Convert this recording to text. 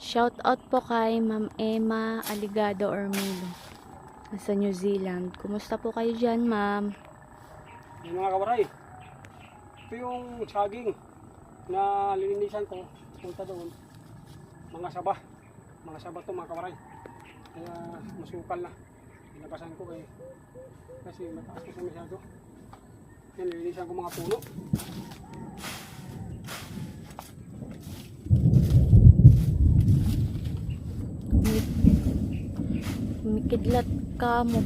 Shout out po kay Ma'am Emma Aligado Ormilo. Nasa New Zealand. Kumusta po kayo dyan, ma'am? Yung mga kawaray. Ito yung saging na lilinisan ko. Punta doon. Mga saba. Mga saba to mga kawaray. Kaya masukal na. Nilabasan ko kay kasi mataas ko sa masyado. Yan, lilinisan ko mga puno. Mikidlat ka mo.